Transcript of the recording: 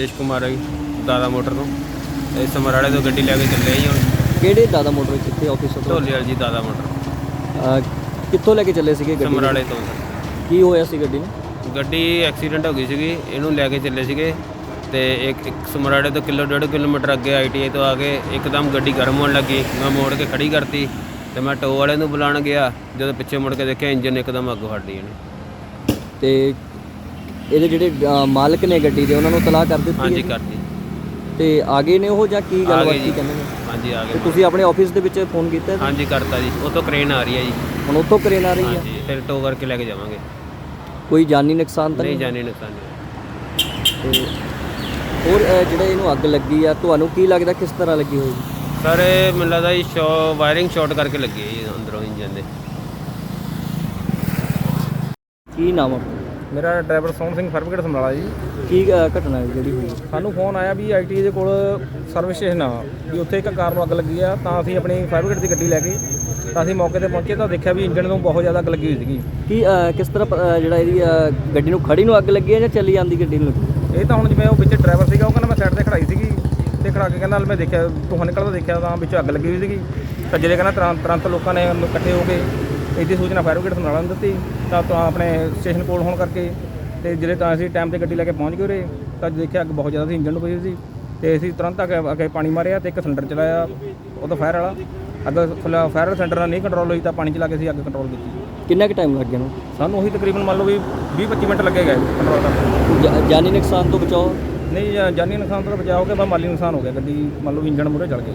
ਦੇਸ਼ ਕੁਮਾਰ ਹੈ ਦਾਦਾ ਮੋਟਰ ਤੋਂ। ਤੇ ਸਮਰਾਲੇ ਤੋਂ ਗੱਡੀ ਲੈ ਕੇ ਚੱਲੇ ਜੀ ਹੁਣ। ਕਿਹੜੇ ਦਾਦਾ ਮੋਟਰ ਕਿੱਥੇ ਆਫਿਸ ਤੋਂ ਢੋਲੇ ਵਾਲੀ ਜੀ ਦਾਦਾ ਮੋਟਰ। ਅਹ, ਕਿੱਥੋਂ ਲੈ ਕੇ ਚੱਲੇ ਸੀਗੇ ਗੱਡੀ ਸਮਰਾਲੇ ਤੋਂ। ਕੀ ਹੋਇਆ ਸੀ ਗੱਡੀ ਨੂੰ? ਗੱਡੀ ਐਕਸੀਡੈਂਟ ਹੋ ਗਈ ਸੀਗੀ ਇਹਨੂੰ ਲੈ ਕੇ ਚੱਲੇ ਸੀਗੇ। ਤੇ ਇੱਕ ਇੱਕ ਸਮਰਾਲੇ ਤੋਂ ਕਿਲੋ ਡੇਢ ਕਿਲੋਮੀਟਰ ਅੱਗੇ ਆਈਟੀਆਈ ਤੋਂ ਆ ਕੇ ਇੱਕਦਮ ਗੱਡੀ ਗਰਮ ਹੋਣ ਲੱਗੀ। ਮੈਂ ਮੋੜ ਕੇ ਖੜੀ ਕਰਤੀ ਤੇ ਮੈਂ ਟੋ ਵਾਲੇ ਨੂੰ ਬੁਲਾਉਣ ਗਿਆ। ਜਦੋਂ ਪਿੱਛੇ ਮੁੜ ਕੇ ਦੇਖਿਆ ਇੰਜਨ ਇੱਕਦਮ ਅੱਗ ਫੜ ਲਈ ਇਹਨੇ। ਤੇ ਇਹਦੇ ਜਿਹੜੇ ਮਾਲਕ ਨੇ ਗੱਡੀ ਦੇ ਉਹਨਾਂ ਨੂੰ ਤਲਾਹ ਕਰ ਦਿੱਤੀ ਹਾਂਜੀ ਹੈ? ਕਰਤੀ ਤੇ ਆ ਗਏ ਨੇ ਉਹ ਜਾਂ ਕੀ ਆ ਗੱਲਬਾਤ ਗਏ ਕੀ ਜੀ ਕਹਿੰਦੇ ਨੇ? ਹਾਂਜੀ ਆ ਤੇ ਗਏ ਤੁਸੀਂ ਆਪਣੇ ਆਫਿਸ ਦੇ ਵਿੱਚ ਫੋਨ ਕੀਤਾ ਹੈ? ਹਾਂਜੀ ਕਰਤਾ ਜੀ। ਉਹ ਤੋਂ ਕ੍ਰੇਨ ਆ ਰਹੀ ਹੈ ਜੀ। ਹੁਣ ਉੱਥੋਂ ਕਰੇਨ ਆ ਰਹੀ ਹੈ? ਹਾਂਜੀ ਫਿਰ ਟੋ ਕਰਕੇ ਲੈ ਕੇ ਜਾਵਾਂਗੇ। ਕੋਈ ਜਾਨੀ ਨੁਕਸਾਨ ਤਾਂ ਨਹੀਂ ਨਹੀਂ ਜਾਣੀ ਨੁਕਸਾਨ ਨਹੀਂ ਤੇ ਹੋਰ ਜਿਹੜੇ ਇਹਨੂੰ ਅੱਗ ਲੱਗੀ ਆ ਤੁਹਾਨੂੰ ਕੀ ਲੱਗਦਾ ਕਿਸ ਤਰ੍ਹਾਂ ਲੱਗੀ ਹੋਏਗੀ ਸਰ ਇਹ ਮੈਨੂੰ ਲੱਗਦਾ ਜੀ ਸ਼ੋ ਵਾਇਰਿੰਗ ਸ਼ਾਰਟ ਕਰਕੇ ਲੱਗੀ ਹੈ ਜੀ ਅੰਦਰੋਂ ਇੰਜਨ ਦੇ। ਕੀ ਨਾਮ ਆ? ਮੇਰਾ driver Sohan Singh service gate Samrala ji. ਕੀ ਘਟਨਾ ਹੈ ਜਿਹੜੀ ਹੋਈ? ਸਾਨੂੰ ਫੋਨ ਆਇਆ ਵੀ ਆਈਟੀ ਦੇ ਕੋਲ ਸਰਵਿਸ ਸਟੇਸ਼ਨ ਆ। ਵੀ ਉੱਥੇ ਇੱਕ ਕਾਰ ਨੂੰ ਅੱਗ ਲੱਗੀ ਆ ਤਾਂ ਅਸੀਂ ਆਪਣੀ ਫਾਇਰਬ੍ਰਿਗੇਡ ਦੀ ਗੱਡੀ ਲੈ ਕੇ ਤਾਂ ਅਸੀਂ ਮੌਕੇ ਤੇ ਪਹੁੰਚੇ ਤਾਂ ਦੇਖਿਆ ਵੀ ਇੰਜਨ ਨੂੰ ਬਹੁਤ ਜ਼ਿਆਦਾ ਅੱਗ ਲੱਗੀ ਹੋਈ ਸੀਗੀ। ਕੀ ਕਿਸ ਤਰ੍ਹਾਂ ਪ- ਜਿਹੜਾ ਇਹਦੀ ਗੱਡੀ ਨੂੰ ਖੜੀ ਨੂੰ ਅੱਗ ਲੱਗੀ ਹੈ ਜਾਂ ਚੱਲੀ ਜਾਂਦੀ ਗੱਡੀ ਨੂੰ ਲੱਗੀ? ਇਹ ਤਾਂ ਹੁਣ ਜਿਵੇਂ ਉਹ ਵਿੱਚ ਡਰਾਈਵਰ ਸੀਗਾ ਉਹ ਕਹਿੰਦਾ ਮੈਂ ਸਾਈਡ ਤੇ ਖੜਾਈ ਸੀਗੀ। ਤੇ ਖੜਾ ਕੇ ਕਹਿੰਦਾ ਮੈਂ ਦੇਖਿਆ ਧੂੰਆਂ ਨਿਕਲਦਾ ਦੇਖਿਆ ਤਾਂ ਵਿੱਚ ਅੱਗ ਲੱਗੀ ਹੋਈ ਸੀਗੀ। ਤਾਂ ਜਿਹੜੇ ਕਹਿੰਦਾ ਤੁਰੰਤ ਤੁਰੰਤ ਲੋਕਾਂ ਨੇ ਉਹਨੂੰ ਇਕੱਠੇ ਹੋ ਕੇ ਇਹਦੀ ਸੂਚਨਾ ਫਾਇਰਬ੍ਰਿਗੇਡ ਸਮਰਾਲਾ ਨੂੰ ਦਿੱਤੀ ਤਾਂ ਤਾਂ ਆਪਣੇ ਸਟੇਸ਼ਨ ਕੋਲ ਹੋਣ ਕਰਕੇ ਤੇ ਜਿਹੜੇ ਤਾਂ ਅਸੀਂ ਟਾਈਮ ਤੇ ਗੱਡੀ ਲੈ ਕੇ ਪਹੁੰਚ ਗਏ ਉਰੇ ਤਾਂ ਦੇਖਿਆ ਅੱਗ ਬਹੁਤ ਜ਼ਿਆਦਾ ਸੀ ਇੰਜਨ ਨੂੰ ਪਈ ਹੋਈ ਸੀ ਤੇ ਅਸੀਂ ਤੁਰੰਤ ਅੱਗੇ ਪਾਣੀ ਮਾਰਿਆ ਤੇ ਇੱਕ ਸਿਲੰਡਰ ਚਲਾਇਆ ਉਹ ਤਾਂ ਫਾਇਰ ਵਾਲਾ। ਅੱਗ ਫਾਇਰ ਸਿਲੰਡਰ ਨਾਲ ਨਹੀਂ ਕੰਟਰੋਲ ਹੋਈ ਤਾਂ ਪਾਣੀ ਚਲਾ ਕੇ ਅਸੀਂ ਅੱਗ ਕੰਟਰੋਲ ਕੀਤੀ। ਕਿੰਨਾ ਕੁ ਟਾਈਮ ਲੱਗ ਗਿਆ ਨੂੰ ਸਾਨੂੰ ਉਹੀ ਤਕਰੀਬਨ ਮੰਨ ਲਓ ਵੀ 20 25 ਮਿੰਟ ਲੱਗੇ ਗਏ ਕੰਟਰੋਲ ਕਰਨ ਜਾਨੀ ਨੁਕਸਾਨ ਤੋਂ ਬਚਾਓ? ਨਹੀਂ ਜਾਨੀ ਨੁਕਸਾਨ ਤੋਂ ਗਿਆ ਬਸ ਮਾਲੀ ਨੁਕਸਾਨ ਹੋ ਗਿਆ ਗੱਡੀ ਮੰਨ ਲਓ ਇੰਜਨ ਮੂਰੇ ਚੜ ਗਿਆ